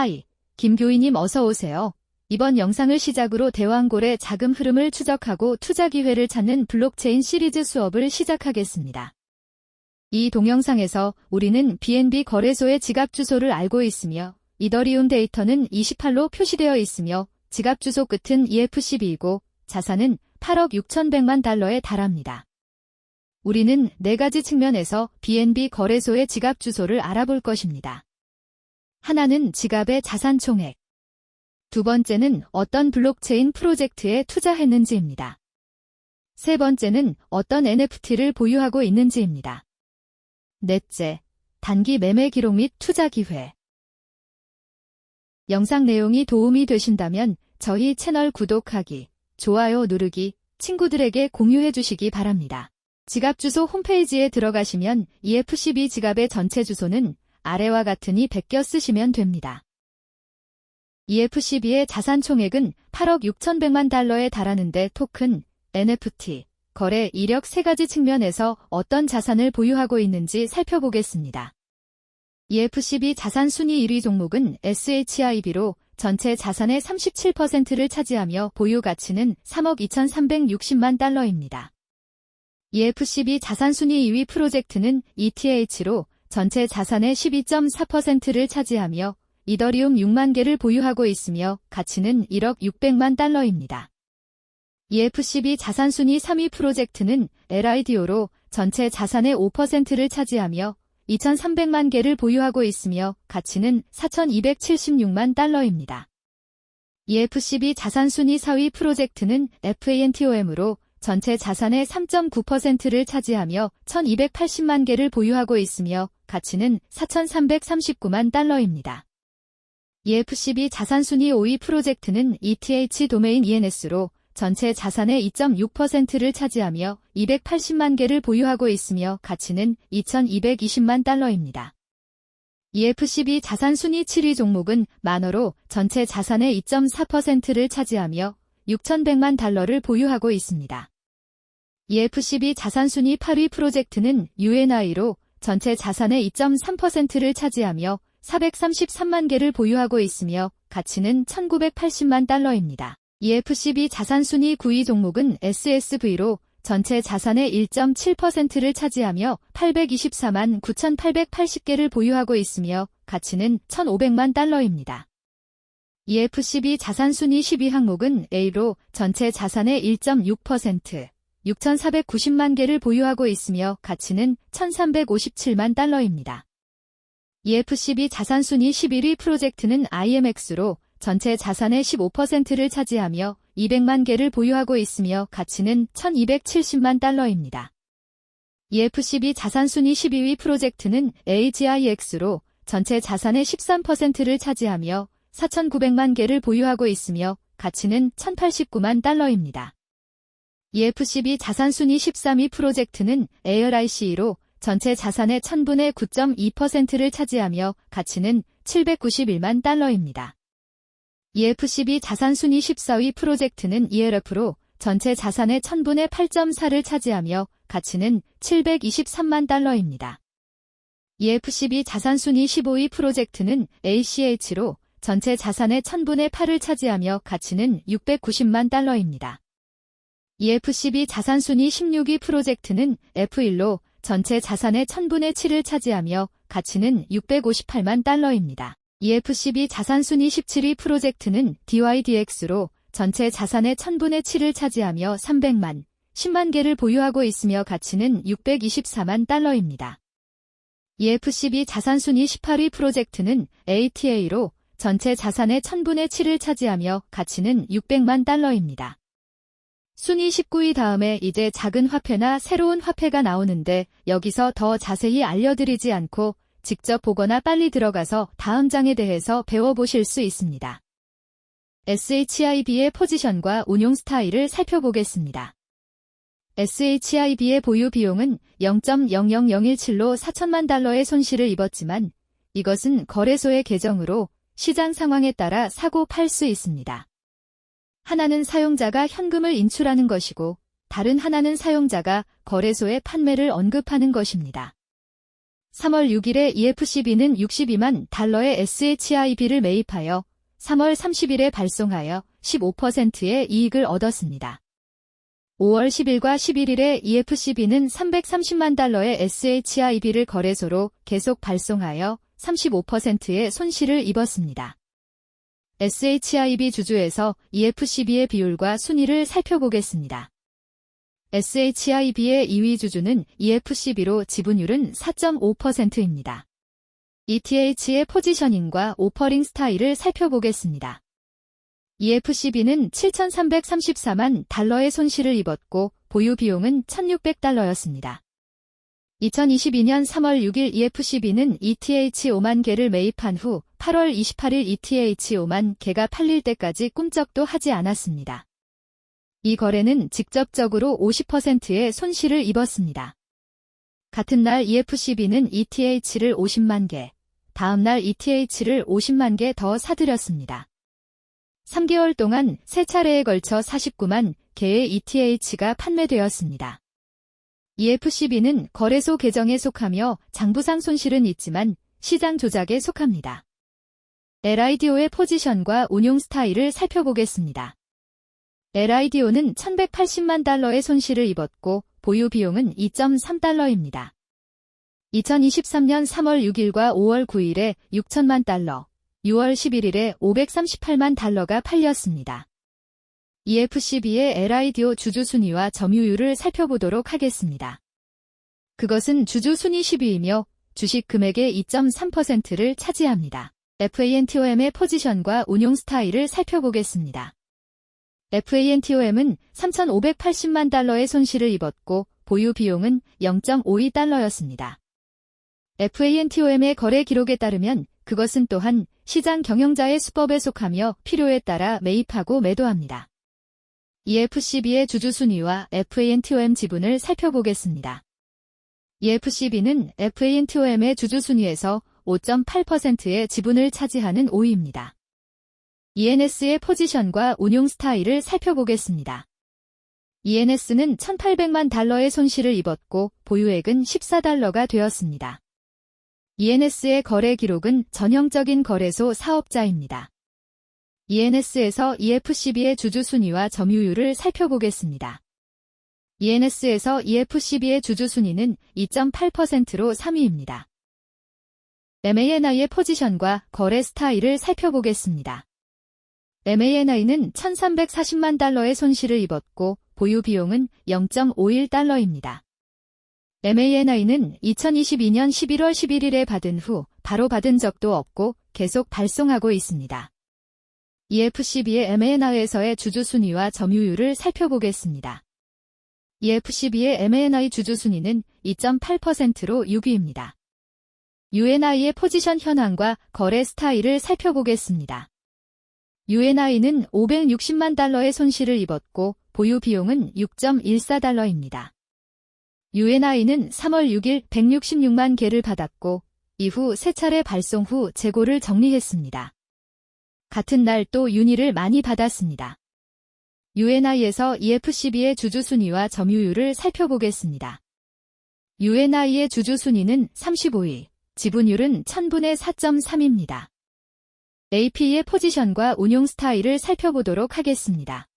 하이, 김교희님 어서 오세요. 이번 영상을 시작으로 대왕골의 자금 흐름을 추적하고 투자 기회를 찾는 블록체인 시리즈 수업을 시작하겠습니다. 이 동영상에서 우리는 BNB 거래소의 지갑 주소를 알고 있으며 이더리움 데이터는 28로 표시되어 있으며 지갑 주소 끝은 EF12이고 자산은 8억 6,100만 달러에 달합니다. 우리는 네 가지 측면에서 BNB 거래소의 지갑 주소를 알아볼 것입니다. 하나는 지갑의 자산 총액. 두 번째는 어떤 블록체인 프로젝트에 투자했는지입니다. 세 번째는 어떤 NFT를 보유하고 있는지입니다. 넷째, 단기 매매 기록 및 투자 기회. 영상 내용이 도움이 되신다면 저희 채널 구독하기, 좋아요 누르기, 친구들에게 공유해 주시기 바랍니다. 지갑 주소 홈페이지에 들어가시면 EFCB 지갑의 전체 주소는 아래와 같으니 베껴 쓰시면 됩니다. EFCB의 자산 총액은 8억 6,100만 달러에 달하는데 토큰, NFT, 거래 이력 세 가지 측면에서 어떤 자산을 보유하고 있는지 살펴보겠습니다. EFCB 자산 순위 1위 종목은 SHIB로 전체 자산의 37%를 차지하며 보유 가치는 3억 2,360만 달러입니다. EFCB 자산 순위 2위 프로젝트는 ETH로 전체 자산의 12.4%를 차지하며 이더리움 6만 개를 보유하고 있으며 가치는 1억 600만 달러입니다. EFCB 자산 순위 3위 프로젝트는 LIDO로 전체 자산의 5%를 차지하며 2,300만 개를 보유하고 있으며 가치는 4,276만 달러입니다. EFCB 자산 순위 4위 프로젝트는 FANTOM으로 전체 자산의 3.9%를 차지하며 1,280만 개를 보유하고 있으며 가치는 4,339만 달러입니다. EFCB 자산순위 5위 프로젝트는 ETH 도메인 ENS로 전체 자산의 2.6%를 차지하며 280만 개를 보유하고 있으며 가치는 2,220만 달러입니다. EFCB 자산순위 7위 종목은 만어로 전체 자산의 2.4%를 차지하며 6,100만 달러를 보유하고 있습니다. EFCB 자산순위 8위 프로젝트는 UNI로 전체 자산의 2.3%를 차지하며 433만 개를 보유하고 있으며 가치는 1980만 달러입니다. EFCB 자산 순위 9위 종목은 SSV로 전체 자산의 1.7%를 차지하며 824만 9,880개를 보유하고 있으며 가치는 1,500만 달러입니다. EFCB 자산 순위 10위 항목은 A로 전체 자산의 1.6%, 6,490만 개를 보유하고 있으며 가치는 1,357만 달러입니다. EFCB 자산 순위 11위 프로젝트는 IMX로 전체 자산의 15%를 차지하며 200만 개를 보유하고 있으며 가치는 1270만 달러입니다. EFCB 자산 순위 12위 프로젝트는 AGIX로 전체 자산의 13%를 차지하며 4,900만 개를 보유하고 있으며 가치는 1,089만 달러입니다. EFCB 자산 순위 13위 프로젝트는 ARIC로 전체 자산의 1000분의 9.2%를 차지하며 가치는 791만 달러입니다. EFCB 자산 순위 14위 프로젝트는 ELF로 전체 자산의 1000분의 8.4를 차지하며 가치는 723만 달러입니다. EFCB 자산 순위 15위 프로젝트는 ACH로 전체 자산의 1000분의 8을 차지하며 가치는 690만 달러입니다. EFCB 자산순위 16위 프로젝트는 F1로 전체 자산의 1000분의 7을 차지하며 가치는 658만 달러입니다. EFCB 자산순위 17위 프로젝트는 DYDX로 전체 자산의 1000분의 7을 차지하며 300만, 10만 개를 보유하고 있으며 가치는 624만 달러입니다. EFCB 자산순위 18위 프로젝트는 ATA로 전체 자산의 1000분의 7을 차지하며 가치는 600만 달러입니다. 순위 19위 다음에 이제 작은 화폐나 새로운 화폐가 나오는데 여기서 더 자세히 알려드리지 않고 직접 보거나 빨리 들어가서 다음 장에 대해서 배워보실 수 있습니다. SHIB의 포지션과 운용 스타일을 살펴보겠습니다. SHIB의 보유 비용은 0.00017로 4천만 달러의 손실을 입었지만 이것은 거래소의 계정으로 시장 상황에 따라 사고 팔 수 있습니다. 하나는 사용자가 현금을 인출하는 것이고 다른 하나는 사용자가 거래소의 판매를 언급하는 것입니다. 3월 6일에 EFCB는 62만 달러의 SHIB를 매입하여 3월 30일에 발송하여 15%의 이익을 얻었습니다. 5월 10일과 11일에 EFCB는 330만 달러의 SHIB를 거래소로 계속 발송하여 35%의 손실을 입었습니다. SHIB 주주에서 EFCB의 비율과 순위를 살펴보겠습니다. SHIB의 2위 주주는 EFCB로 지분율은 4.5%입니다. ETH의 포지셔닝과 오퍼링 스타일을 살펴보겠습니다. EFCB는 7,334만 달러의 손실을 입었고 보유 비용은 1,600달러였습니다. 2022년 3월 6일 EFCB는 ETH 5만 개를 매입한 후 8월 28일 ETH 5만 개가 팔릴 때까지 꿈쩍도 하지 않았습니다. 이 거래는 직접적으로 50%의 손실을 입었습니다. 같은 날 EFCB는 ETH를 50만 개, 다음 날 ETH를 50만 개 더 사들였습니다. 3개월 동안 세 차례에 걸쳐 49만 개의 ETH가 판매되었습니다. EFCB는 거래소 계정에 속하며 장부상 손실은 있지만 시장 조작에 속합니다. LIDO의 포지션과 운용 스타일을 살펴보겠습니다. LIDO는 1180만 달러의 손실을 입었고 보유 비용은 2.3달러입니다. 2023년 3월 6일과 5월 9일에 6천만 달러, 6월 11일에 538만 달러가 팔렸습니다. EFCB의 LIDO 주주 순위와 점유율을 살펴보도록 하겠습니다. 그것은 주주 순위 10위이며 주식 금액의 2.3%를 차지합니다. FANTOM의 포지션과 운용 스타일을 살펴보겠습니다. FANTOM은 3,580만 달러의 손실을 입었고 보유 비용은 0.52달러였습니다. FANTOM의 거래 기록에 따르면 그것은 또한 시장 경영자의 수법에 속하며 필요에 따라 매입하고 매도합니다. EFCB의 주주 순위와 FANTOM 지분을 살펴보겠습니다. EFCB는 FANTOM의 주주 순위에서 5.8%의 지분을 차지하는 5위입니다. ENS의 포지션과 운용 스타일을 살펴보겠습니다. ENS는 1,800만 달러의 손실을 입었고 보유액은 14달러가 되었습니다. ENS의 거래 기록은 전형적인 거래소 사업자입니다. ENS에서 EFCB의 주주 순위와 점유율을 살펴보겠습니다. ENS에서 EFCB의 주주 순위는 2.8%로 3위입니다. MANI의 포지션과 거래 스타일을 살펴보겠습니다. MANI는 1340만 달러의 손실을 입었고 보유 비용은 0.51달러입니다. MANI는 2022년 11월 11일에 받은 후 바로 받은 적도 없고 계속 발송하고 있습니다. EFCB의 MANI에서의 주주 순위와 점유율을 살펴보겠습니다. EFCB의 MANI 주주 순위는 2.8%로 6위입니다. UNI의 포지션 현황과 거래 스타일을 살펴보겠습니다. UNI는 560만 달러의 손실을 입었고 보유 비용은 6.14달러입니다. UNI는 3월 6일 166만 개를 받았고 이후 세 차례 발송 후 재고를 정리했습니다. 같은 날또 윤희를 많이 받았습니다. UNI에서 EFCB의 주주 순위와 점유율을 살펴보겠습니다. UNI의 주주 순위는 35위, 지분율은 1000분의 4.3입니다. AP의 포지션과 운용 스타일을 살펴보도록 하겠습니다.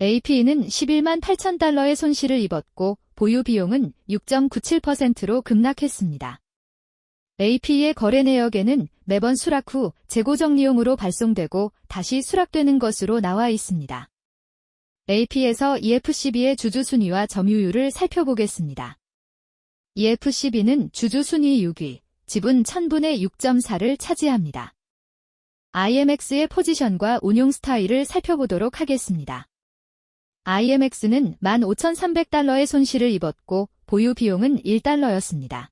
AP는 11만 8천 달러의 손실을 입었고 보유 비용은 6.97%로 급락했습니다. AP의 거래 내역에는 매번 수락 후 재고 정리용으로 발송되고 다시 수락되는 것으로 나와 있습니다. AP에서 EFCB의 주주 순위와 점유율을 살펴보겠습니다. EFCB는 주주 순위 6위, 지분 1000분의 6.4를 차지합니다. IMX의 포지션과 운용 스타일을 살펴보도록 하겠습니다. IMX는 15,300달러의 손실을 입었고 보유 비용은 1달러였습니다.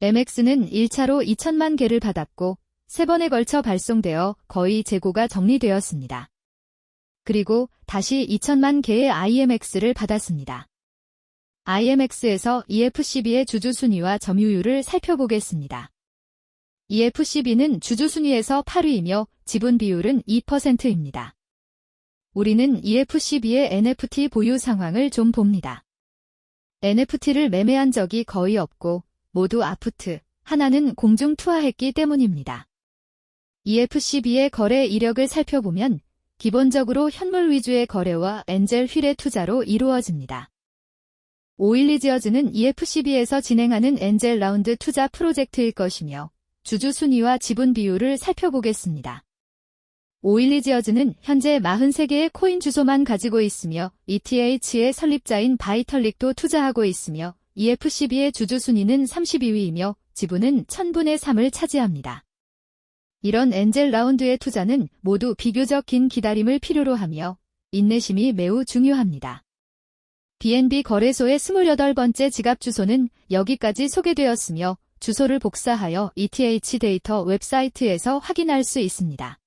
MX는 1차로 2천만 개를 받았고 3번에 걸쳐 발송되어 거의 재고가 정리되었습니다. 그리고 다시 2천만 개의 IMX를 받았습니다. IMX에서 EFCB의 주주 순위와 점유율을 살펴보겠습니다. EFCB는 주주 순위에서 8위이며 지분 비율은 2%입니다. 우리는 EFCB의 NFT 보유 상황을 좀 봅니다. NFT를 매매한 적이 거의 없고 모두 아프트, 하나는 공중 투하했기 때문입니다. EFCB의 거래 이력을 살펴보면 기본적으로 현물 위주의 거래와 엔젤 휠의 투자로 이루어집니다. 오일리지어즈는 EFCB에서 진행하는 엔젤 라운드 투자 프로젝트일 것이며 주주 순위와 지분 비율을 살펴보겠습니다. 오일리지어즈는 현재 43개의 코인 주소만 가지고 있으며 ETH의 설립자인 바이털릭도 투자하고 있으며 EFCB의 주주 순위는 32위이며 지분은 1000분의 3을 차지합니다. 이런 엔젤 라운드의 투자는 모두 비교적 긴 기다림을 필요로 하며 인내심이 매우 중요합니다. BNB 거래소의 28번째 지갑 주소는 여기까지 소개되었으며 주소를 복사하여 ETH 데이터 웹사이트에서 확인할 수 있습니다.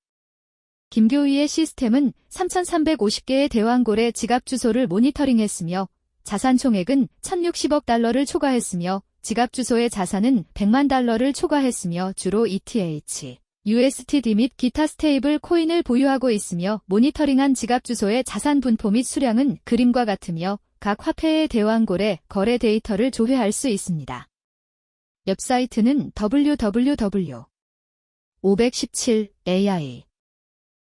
김교희의 시스템은 3,350개의 대왕고래 지갑 주소를 모니터링했으며 자산 총액은 1,060억 달러를 초과했으며 지갑 주소의 자산은 100만 달러를 초과했으며 주로 ETH, USTD 및 기타 스테이블 코인을 보유하고 있으며 모니터링한 지갑 주소의 자산 분포 및 수량은 그림과 같으며 각 화폐의 대왕고래 거래 데이터를 조회할 수 있습니다. 웹사이트는 www. 517 AI